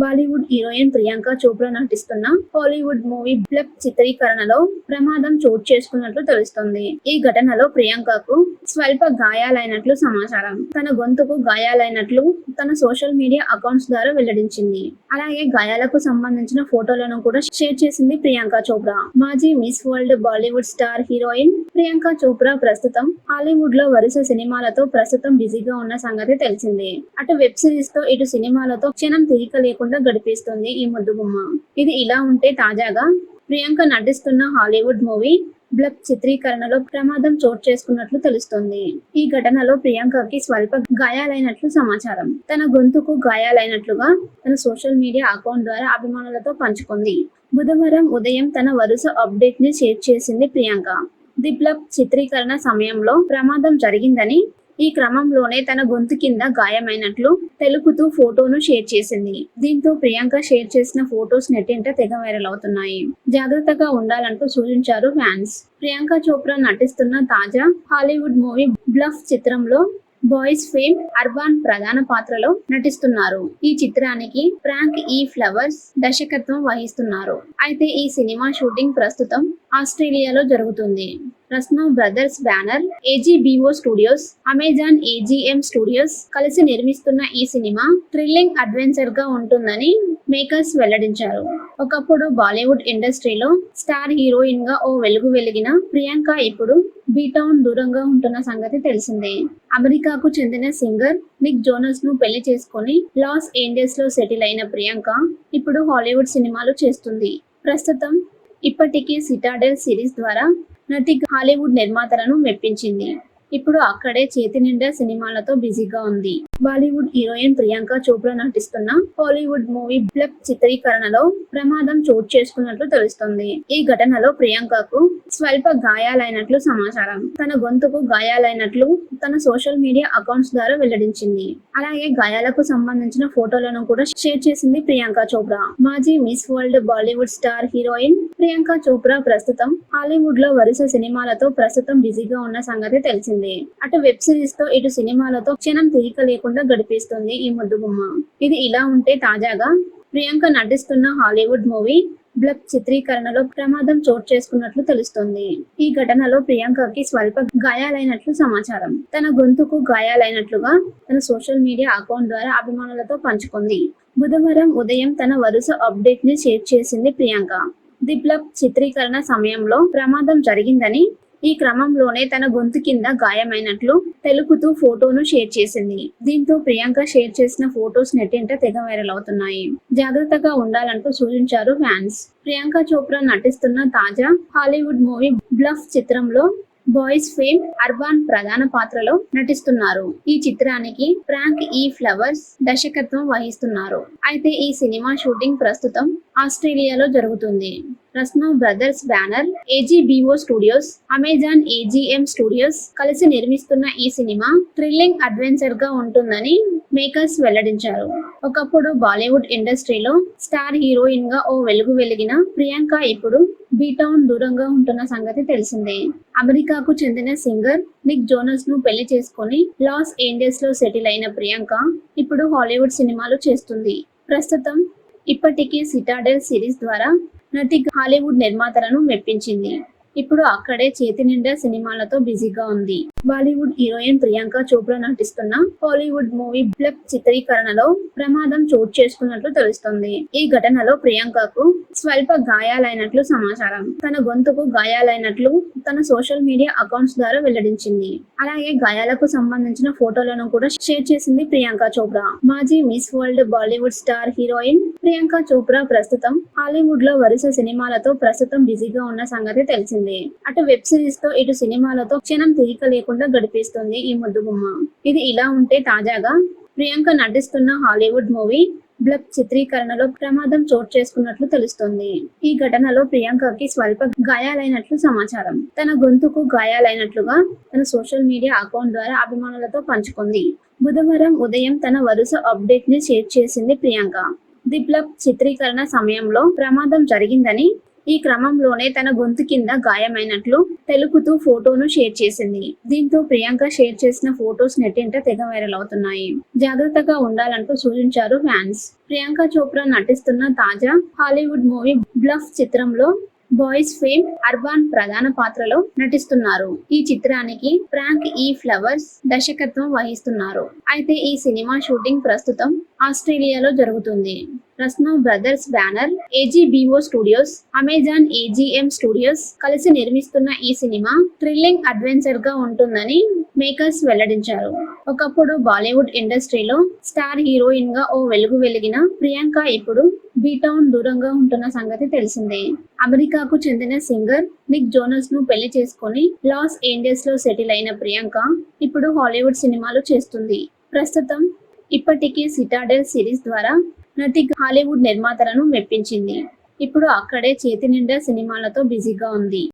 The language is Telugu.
బాలీవుడ్ హీరోయిన్ ప్రియాంక చోప్రా నటిస్తున్న హాలీవుడ్ మూవీ బ్లబ్ చిత్రీకరణలో ప్రమాదం చోటు చేసుకున్నట్లు తెలుస్తోంది. ఈ ఘటనలో ప్రియాంకకు స్వల్ప గాయాలైనట్లు సమాచారం. తన గొంతుకు గాయాలైనట్లు తన సోషల్ మీడియా అకౌంట్స్ ద్వారా వెల్లడించింది. అలాగే గాయాలకు సంబంధించిన ఫోటోలను కూడా షేర్ చేసింది ప్రియాంక చోప్రా. మాజీ Miss World Bollywood star heroine Priyanka Chopra ప్రస్తుతం హాలీవుడ్లో వరుస సినిమాలతో ప్రస్తుతం బిజీగా ఉన్న సంగతి తెలిసిందే. అటు వెబ్ సిరీస్తో ఇటు సినిమాలతో క్షణం తీరిక లేకుండా గడిపేస్తుంది ఈ ముద్దుగుమ్మ ఇది ఇలా ఉంటే తాజాగా ప్రియాంక నటిస్తున్న హాలీవుడ్ మూవీ బ్లక్ చిత్రీకరణలో ప్రమాదం చోటు చేసుకున్నట్లు తెలుస్తోంది. ఈ ఘటనలో ప్రియాంకకి స్వల్ప గాయాలైనట్లు సమాచారం. తన గొంతుకు గాయాలైనట్లుగా తన సోషల్ మీడియా అకౌంట్ ద్వారా అభిమానులతో పంచుకుంది. బుధవారం ఉదయం తన వరుస అప్డేట్ని షేర్ చేసింది ప్రియాంక. ది బ్లక్ చిత్రీకరణ సమయంలో ప్రమాదం జరిగిందని ఈ క్రమంలోనే తన గొంతు కింద గాయమైనట్లు తెలుపుతూ ఫోటోను షేర్ చేసింది. దీంతో ప్రియాంక షేర్ చేసిన ఫోటోస్ నెట్టింట తెగ వైరల్ అవుతున్నాయి. జాగ్రత్తగా ఉండాలంటూ సూచించారు ఫ్యాన్స్. ప్రియాంక చోప్రా నటిస్తున్న తాజా హాలీవుడ్ మూవీ బ్లఫ్ చిత్రంలో బాయ్స్ ఫేమ్ అర్బాన్ ప్రధాన పాత్రలో నటిస్తున్నారు. ఈ చిత్రానికి ప్రాంక్ ఈ ఫ్లవర్స్ దర్శకత్వం వహిస్తున్నారు. అయితే ఈ సినిమా షూటింగ్ ప్రస్తుతం ఆస్ట్రేలియాలో జరుగుతుంది. Russo brothers banner AGBO studios Amazon AGM studios కలిసి నిర్మిస్తున్న ఈ సినిమా థ్రిల్లింగ్ అడ్వెంచర్గా ఉంటుందని మేకర్స్ వెల్లడించారు. ఒకప్పుడు బాలీవుడ్ ఇండస్ట్రీలో స్టార్ హీరోయిన్గా ఓ వెలుగు వెలిగిన ప్రియాంక ఇప్పుడు బీటౌన్ దూరంగా ఉంటున్న సంగతి తెలిసిందే. అమెరికాకు చెందిన సింగర్ నిక్ జోనస్ను పెళ్ళి చేసుకుని లాస్ ఏంజల్స్లో సెటిల్ అయిన ప్రియాంక ఇప్పుడు హాలీవుడ్ సినిమాలు చేస్తుంది. ప్రస్తుతం ఇప్పటికే సిటాడెల్ సిరీస్ ద్వారా నటి హాలీవుడ్ నిర్మాతలను మెప్పించింది. ఇప్పుడు అక్కడే చేతి నిండా సినిమాలతో బిజీగా ఉంది. బాలీవుడ్ హీరోయిన్ ప్రియాంక చోప్రా నటిస్తున్న హాలీవుడ్ మూవీ బ్లబ్ చిత్రీకరణలో ప్రమాదం చోటు చేసుకున్నట్లు తెలుస్తుంది. ఈ ఘటనలో ప్రియాంకకు స్వల్ప గాయాలైనట్లు సమాచారం. తన గొంతుకు గాయాలైనట్లు తన సోషల్ మీడియా అకౌంట్స్ ద్వారా వెల్లడించింది. అలాగే గాయాలకు సంబంధించిన ఫోటోలను కూడా షేర్ చేసింది ప్రియాంక చోప్రా. మాజీ Miss World Bollywood star heroine Priyanka Chopra ప్రస్తుతం హాలీవుడ్లో వరుస సినిమాలతో ప్రస్తుతం బిజీగా ఉన్న సంగతి తెలిసింది. అటు వెబ్ సిరీస్తో ఇటు సినిమాలతో క్షణం తీరిక లేకుండా గడిపేస్తుంది ఈ ముద్దుగుమ్మ. ఇది ఇలా ఉంటే తాజాగా ప్రియాంక నటిస్తున్న హాలీవుడ్ మూవీ బ్లబ్ చిత్రీకరణలో ప్రమాదం చోటు చేసుకున్నట్లు తెలుస్తోంది. ఈ ఘటనలో ప్రియాంకకి స్వల్ప గాయాలైనట్లు సమాచారం. తన గొంతుకు గాయాలైనట్లుగా తన సోషల్ మీడియా అకౌంట్ ద్వారా అభిమానులతో పంచుకుంది. బుధవారం ఉదయం తన వరుస అప్డేట్ని షేర్ చేసింది ప్రియాంక. ది బ్లబ్ చిత్రీకరణ సమయంలో ప్రమాదం జరిగిందని ఈ క్రమంలోనే తన గొంతు కింద గాయమైనట్లు తెలుపుతూ ఫోటోను షేర్ చేసింది. దీంతో ప్రియాంక షేర్ చేసిన ఫోటోస్ నెట్టింట తెగ వైరల్ అవుతున్నాయి. జాగ్రత్తగా ఉండాలంటూ సూచించారు ఫ్యాన్స్. ప్రియాంక చోప్రా నటిస్తున్న తాజా హాలీవుడ్ మూవీ బ్లఫ్ చిత్రంలో బాయ్స్ ఫేమ్ అర్బాన్ ప్రధాన పాత్రలో నటిస్తున్నారు. ఈ చిత్రానికి ఫ్రాంక్ ఈ ఫ్లవర్స్ దర్శకత్వం వహిస్తున్నారు. అయితే ఈ సినిమా షూటింగ్ ప్రస్తుతం ఆస్ట్రేలియాలో జరుగుతుంది. Russo brothers banner AGBO studios Amazon AGM studios కలిసి నిర్మిస్తున్న ఈ సినిమా థ్రిల్లింగ్ అడ్వెంచర్గా ఉంటుందని మేకర్స్ వెల్లడించారు. ఒకప్పుడు బాలీవుడ్ ఇండస్ట్రీలో స్టార్ హీరోయిన్గా ఓ వెలుగు వెలిగిన ప్రియాంక ఇప్పుడు బీటౌన్ దూరంగా ఉంటున్న సంగతి తెలిసిందే. అమెరికాకు చెందిన సింగర్ నిక్ జోనస్ను పెళ్ళి చేసుకుని లాస్ ఏంజల్స్లో సెటిల్ అయిన ప్రియాంక ఇప్పుడు హాలీవుడ్ సినిమాలు చేస్తుంది. ప్రస్తుతం ఇప్పటికే సిటాడెల్ సిరీస్ ద్వారా నటి హాలీవుడ్ నిర్మాతలను మెప్పించింది. ఇప్పుడు అక్కడే చేతి నిండా సినిమాలతో బిజీగా ఉంది. బాలీవుడ్ హీరోయిన్ ప్రియాంక చోప్రా నటిస్తున్న హాలీవుడ్ మూవీ బ్లబ్ చిత్రీకరణలో ప్రమాదం చోటు చేసుకున్నట్లు తెలుస్తోంది. ఈ ఘటనలో ప్రియాంకకు స్వల్ప గాయాలైనట్లు సమాచారం. తన గొంతుకు గాయాలైనట్లు తన సోషల్ మీడియా అకౌంట్స్ ద్వారా వెల్లడించింది. అలాగే గాయాలకు సంబంధించిన ఫోటోలను కూడా షేర్ చేసింది ప్రియాంక చోప్రా. మాజీ Miss World Bollywood star heroine Priyanka Chopra ప్రస్తుతం హాలీవుడ్లో వరుస సినిమాలతో ప్రస్తుతం బిజీగా ఉన్న సంగతి తెలిసిందే. అటు వెబ్ సిరీస్తో ఇటు సినిమాలతో క్షణం తీరిక లేకుండా గడిపేస్తుంది ఈ ముద్దుగుమ్మ ఇది ఇలా ఉంటే తాజాగా ప్రియాంక నటిస్తున్న హాలీవుడ్ మూవీ బ్లబ్ చిత్రీకరణలో ప్రమాదం చోటు చేసుకున్నట్లు తెలుస్తోంది. ఈ ఘటనలో ప్రియాంకకి స్వల్ప గాయాలైనట్లు సమాచారం. తన గొంతుకు గాయాలైనట్లుగా తన సోషల్ మీడియా అకౌంట్ ద్వారా అభిమానులతో పంచుకుంది. బుధవారం ఉదయం తన వరుస అప్డేట్ని షేర్ చేసింది ప్రియాంక. ది బ్లబ్ చిత్రీకరణ సమయంలో ప్రమాదం జరిగిందని ఈ క్రమంలోనే తన గొంతు కింద గాయమైనట్లు తెలుపుతూ ఫోటోను షేర్ చేసింది. దీంతో ప్రియాంక షేర్ చేసిన ఫోటోస్ నెట్టింట తెగ వైరల్ అవుతున్నాయి. జాగ్రత్తగా ఉండాలంటూ సూచించారు ఫ్యాన్స్. ప్రియాంక చోప్రా నటిస్తున్న తాజా హాలీవుడ్ మూవీ బ్లఫ్ చిత్రంలో బాయ్స్ ఫేమ్ అర్బాన్ ప్రధాన పాత్రలో నటిస్తున్నారు. ఈ చిత్రానికి ప్రాంక్ ఈ ఫ్లవర్స్ దర్శకత్వం వహిస్తున్నారు. అయితే ఈ సినిమా షూటింగ్ ప్రస్తుతం ఆస్ట్రేలియాలో జరుగుతుంది. Russo brothers banner AGBO studios Amazon AGM studios కలిసి నిర్మిస్తున్న ఈ సినిమా థ్రిల్లింగ్ అడ్వెంచర్గా ఉంటుందని మేకర్స్ వెల్లడించారు. ఒకప్పుడు బాలీవుడ్ ఇండస్ట్రీలో స్టార్ హీరోయిన్గా ఓ వెలుగు వెలిగిన ప్రియాంక ఇప్పుడు బీటౌన్ దూరంగా ఉంటున్న సంగతి తెలిసిందే. అమెరికాకు చెందిన సింగర్ నిక్ జోనస్ను పెళ్ళి చేసుకుని లాస్ ఏంజల్స్లో సెటిల్ అయిన ప్రియాంక ఇప్పుడు హాలీవుడ్ సినిమాలు చేస్తుంది. ప్రస్తుతం ఇప్పటికే సిటాడెల్ సిరీస్ ద్వారా నటి హాలీవుడ్ నిర్మాతలను మెప్పించింది. ఇప్పుడు అక్కడే చేతి నిండా సినిమాలతో బిజీగా ఉంది.